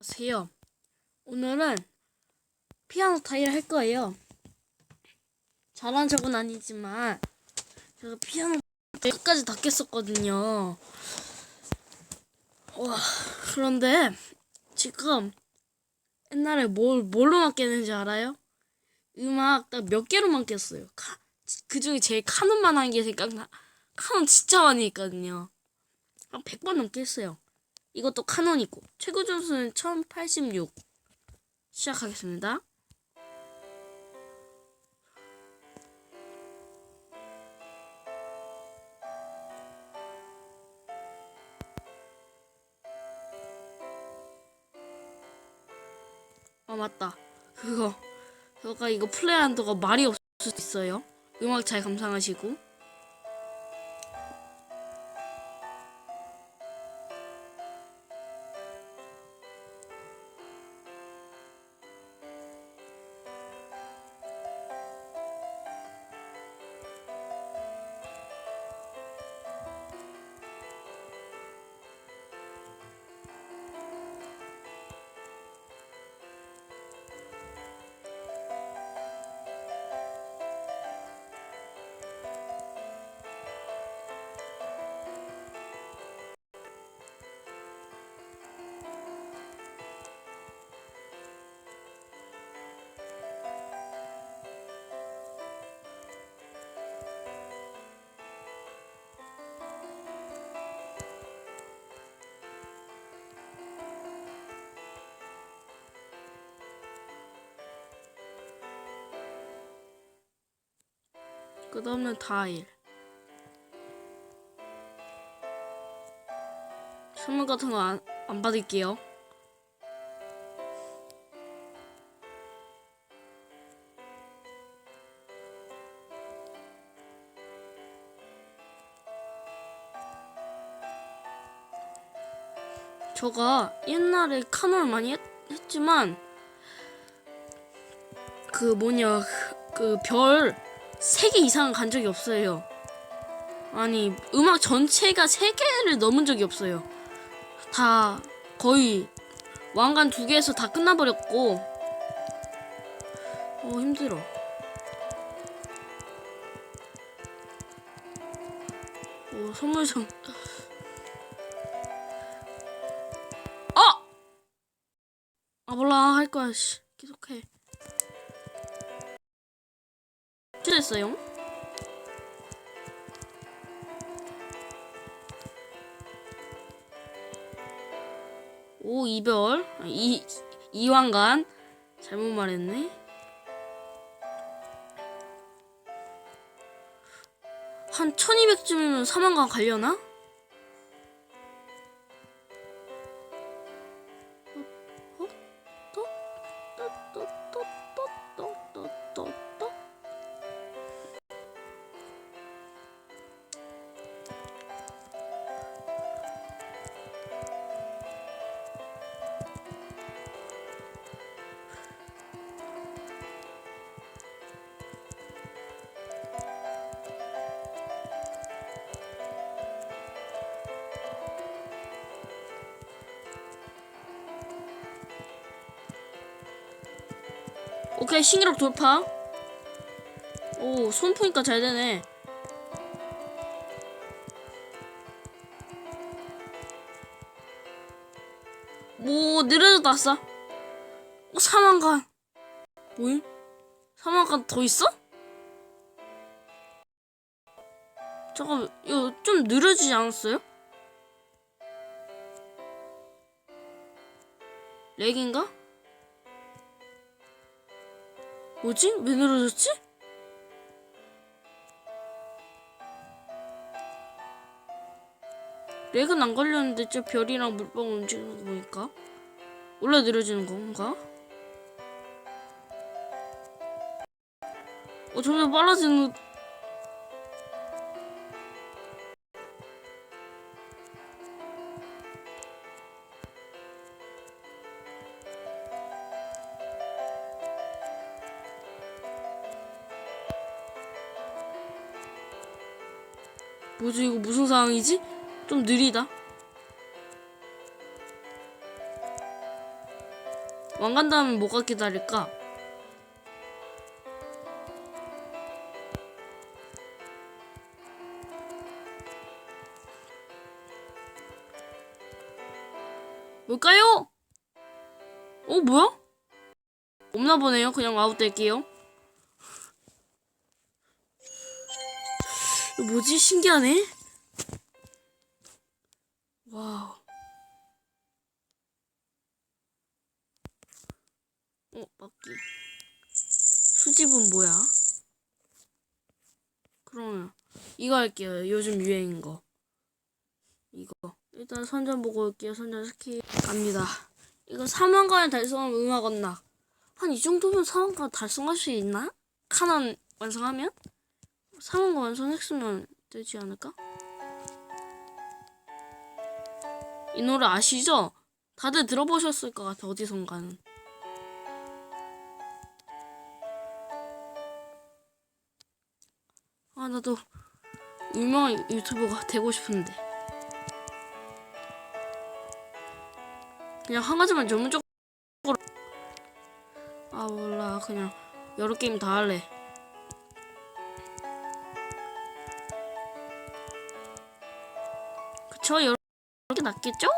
안녕하세요. 오늘은 피아노 타일 할 거예요. 잘한 적은 아니지만 제가 피아노 끝까지 다 깼었거든요. 와 그런데 지금 옛날에 뭘 뭘로만 깼는지 알아요? 음악 딱 몇 개로만 깼어요. 그 중에 제일 카논만 한 게 생각나. 카논 진짜 많이 했거든요. 한 100번 넘게 했어요. 이것도 카논이고. 최고 점수는 1086 시작하겠습니다. 아 맞다. 그거. 제가 이거 동안 말이 없을 수 있어요. 음악 잘 감상하시고 끝없는 타일. 선물 같은 거 안 안 받을게요. 제가 옛날에 카논을 많이 했, 했지만 그 뭐냐 그 별 세 개 이상 간 적이 없어요. 아니 음악 전체가 세 개를 넘은 적이 없어요. 다 거의 왕관 두 개에서 다 끝나버렸고 어 힘들어. 오 선물 좀. 어! 아 몰라 할 거야 씨 계속해. 됐어요. 오 이별 아, 이 이왕간 잘못 말했네. 한 1200쯤이면 3만간 가려나? 오케이 신기록 돌파 오 손 푸니까 잘 되네 뭐 느려졌다 왔어 어, 사망간 뭐임? 사망간 더 있어? 잠깐 이거 좀 느려지지 않았어요? 렉인가? 뭐지? 왜 늘어졌지? 렉은 안 걸렸는데 저 별이랑 물방울 움직이는 거 보니까 원래 느려지는 건가? 어 점점 빨라지는 뭐지 이거 무슨 상황이지? 좀 느리다. 왕관 다음에 뭐가 기다릴까? 뭘까요? 어 뭐야? 없나 보네요. 그냥 아웃 될게요. 뭐지? 신기하네. 와우. 어, 맞기. 수집은 뭐야? 그러면 이거 할게요. 요즘 유행인 거. 이거. 일단 선전 보고 올게요. 선전 스킬 갑니다. 이거 3만관을 달성하면 음악 언락. 한 이 정도면 3만관 달성할 수 있나? 카난 완성하면? 3만관 완성했으면 되지 않을까? 이 노래 아시죠? 다들 들어보셨을 것 같아 어디선가는. 아 나도 유명한 유튜버가 되고 싶은데 그냥 한 가지만 전문적으로 아 몰라 그냥 여러 게임 다 할래 그쵸 여러 개 낫겠죠?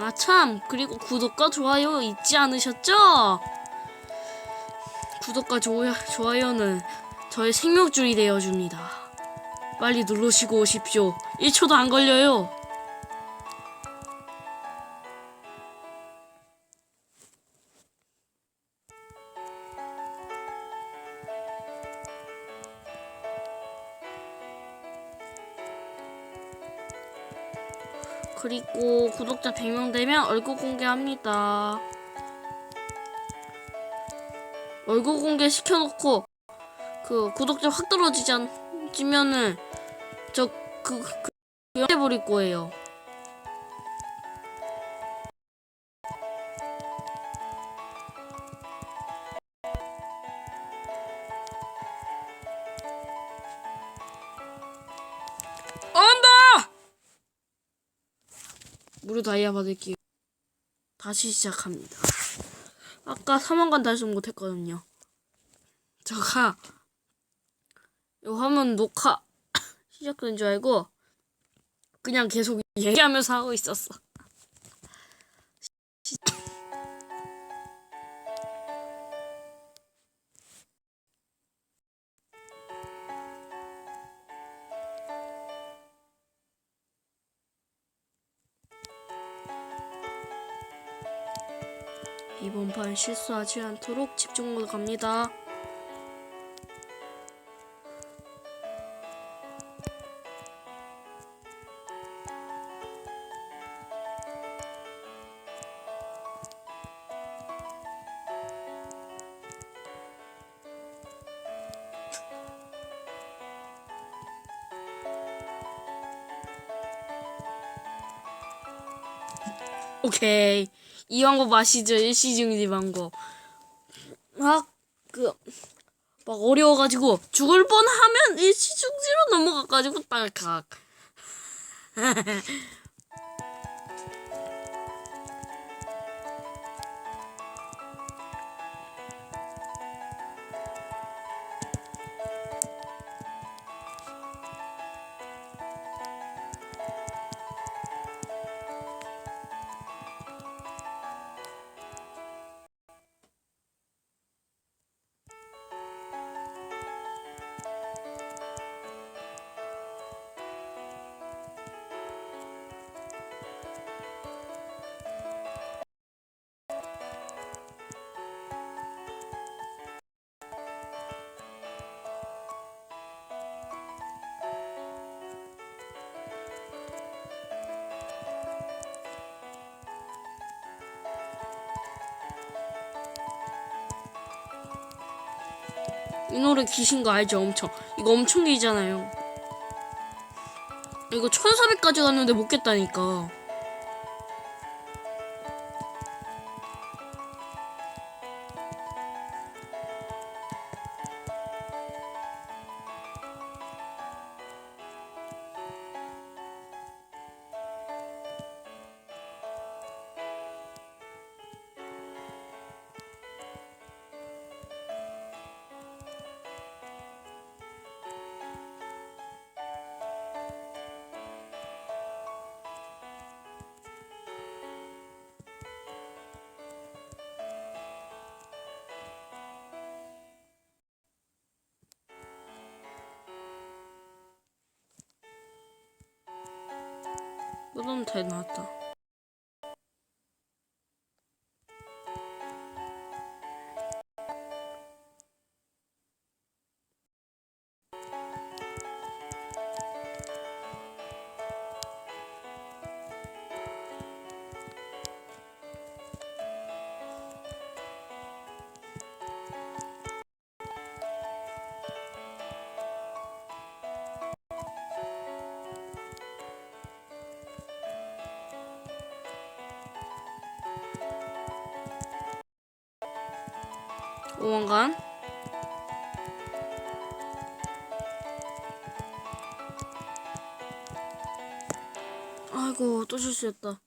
아 참 그리고 구독과 좋아요 잊지 않으셨죠? 구독과 좋아, 좋아요는 저의 생명줄이 되어줍니다 빨리 누르시고 오십시오 1초도 안 걸려요 그리고 구독자 100명 되면 얼굴 공개합니다. 얼굴 공개 시켜놓고 그 구독자 확 떨어지면은 저 그 그, 해버릴 거예요. 다이아 받을게요. 다시 시작합니다. 아까 3만간 달성 못했거든요. 제가 이 화면 녹화 시작된 줄 알고 그냥 계속 얘기하면서 하고 있었어. 이번 판 실수하지 않도록 집중 모드 갑니다. 오케이. 이 방법 아시죠? 일시중지 방법. 막, 그, 막 어려워가지고 죽을 뻔 하면 일시중지로 넘어가가지고 딸칵. 이 노래 기신 거 알죠? 엄청. 이거 엄청 길잖아요. 이거 1400까지 갔는데 못 깼다니까. 그럼 다 나왔다. 오만간. 아이고 또 실수했다.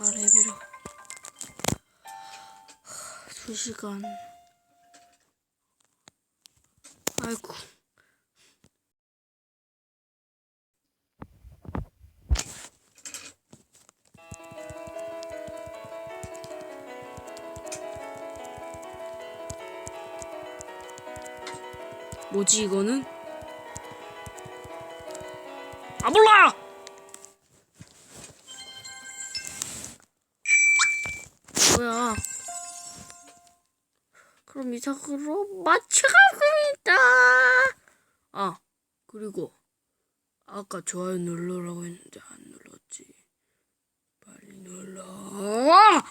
아 레벨을 두 시간. 아이고. 뭐지 이거는? 아 몰라! 뭐야 그럼 이상으로 마치가고 있다 아 그리고 아까 좋아요 눌러라고 했는데 안 눌렀지 빨리 눌러 아!